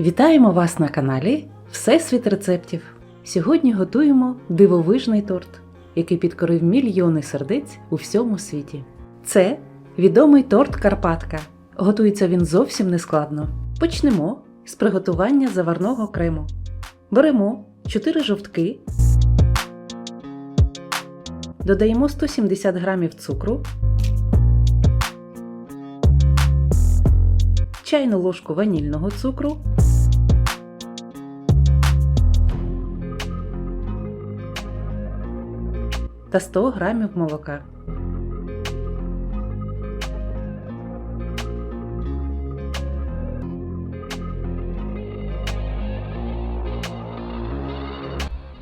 Вітаємо вас на каналі Всесвіт рецептів. Сьогодні готуємо дивовижний торт, який підкорив мільйони сердець у всьому світі. Це відомий торт Карпатка. Готується він зовсім нескладно. Почнемо з приготування заварного крему. Беремо 4 жовтки, додаємо 170 г цукру, чайну ложку ванільного цукру, та 100 грамів молока.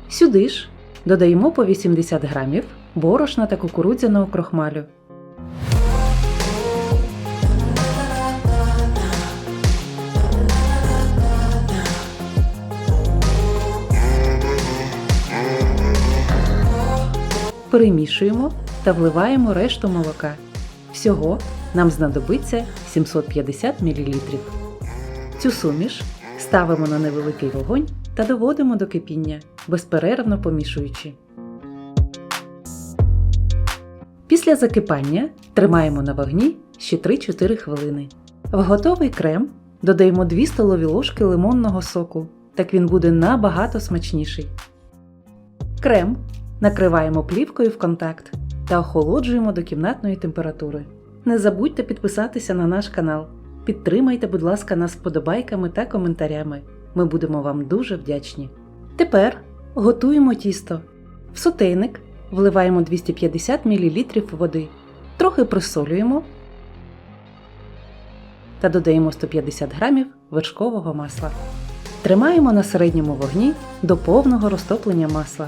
Сюди ж додаємо по 80 грамів борошна та кукурудзяного крохмалю. Перемішуємо та вливаємо решту молока. Всього нам знадобиться 750 мл. Цю суміш ставимо на невеликий вогонь та доводимо до кипіння, безперервно помішуючи. Після закипання тримаємо на вогні ще 3-4 хвилини. В готовий крем додаємо 2 столові ложки лимонного соку, так він буде набагато смачніший. Крем накриваємо плівкою в контакт та охолоджуємо до кімнатної температури. Не забудьте підписатися на наш канал. Підтримайте, будь ласка, нас вподобайками та коментарями. Ми будемо вам дуже вдячні. Тепер готуємо тісто. В сотейник вливаємо 250 мл води, трохи присолюємо та додаємо 150 г вершкового масла. Тримаємо на середньому вогні до повного розтоплення масла.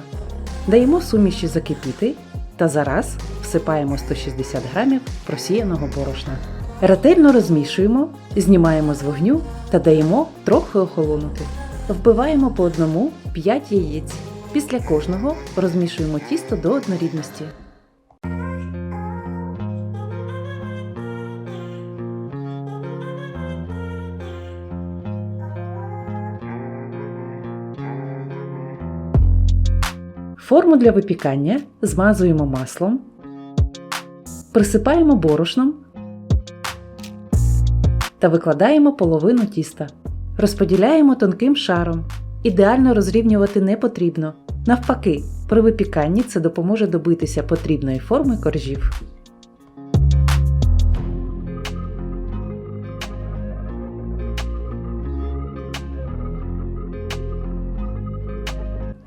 Даємо суміші закипіти та зараз всипаємо 160 г просіяного борошна. Ретельно розмішуємо, знімаємо з вогню та даємо трохи охолонути. Вбиваємо по одному 5 яєць. Після кожного розмішуємо тісто до однорідності. Форму для випікання змазуємо маслом, присипаємо борошном та викладаємо половину тіста. Розподіляємо тонким шаром. Ідеально розрівнювати не потрібно. Навпаки, при випіканні це допоможе добитися потрібної форми коржів.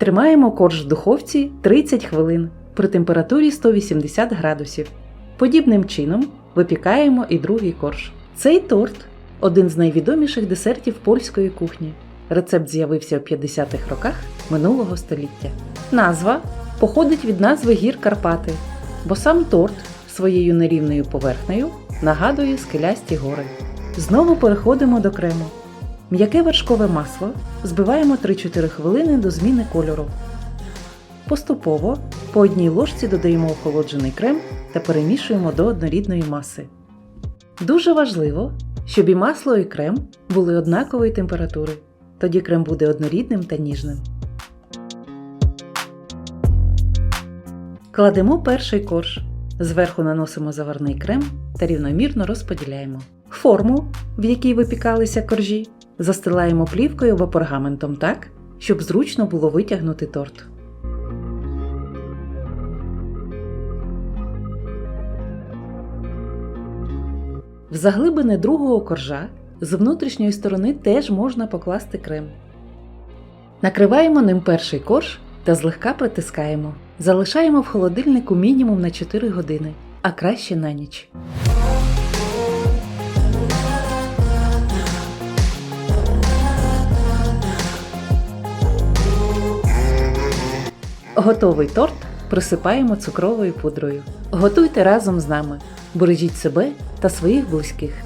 Тримаємо корж в духовці 30 хвилин при температурі 180 градусів. Подібним чином випікаємо і другий корж. Цей торт один з найвідоміших десертів польської кухні. Рецепт з'явився у 50-х роках минулого століття. Назва походить від назви гір Карпати, бо сам торт своєю нерівною поверхнею нагадує скелясті гори. Знову переходимо до крему. М'яке вершкове масло збиваємо 3-4 хвилини до зміни кольору. Поступово по одній ложці додаємо охолоджений крем та перемішуємо до однорідної маси. Дуже важливо, щоб і масло, і крем були однакової температури. Тоді крем буде однорідним та ніжним. Кладемо перший корж. Зверху наносимо заварний крем та рівномірно розподіляємо. Форму, в якій випікалися коржі, застилаємо плівкою або пергаментом так, щоб зручно було витягнути торт. В заглибини другого коржа з внутрішньої сторони теж можна покласти крем. Накриваємо ним перший корж та злегка притискаємо. Залишаємо в холодильнику мінімум на 4 години, а краще на ніч. Готовий торт присипаємо цукровою пудрою. Готуйте разом з нами. Бережіть себе та своїх близьких.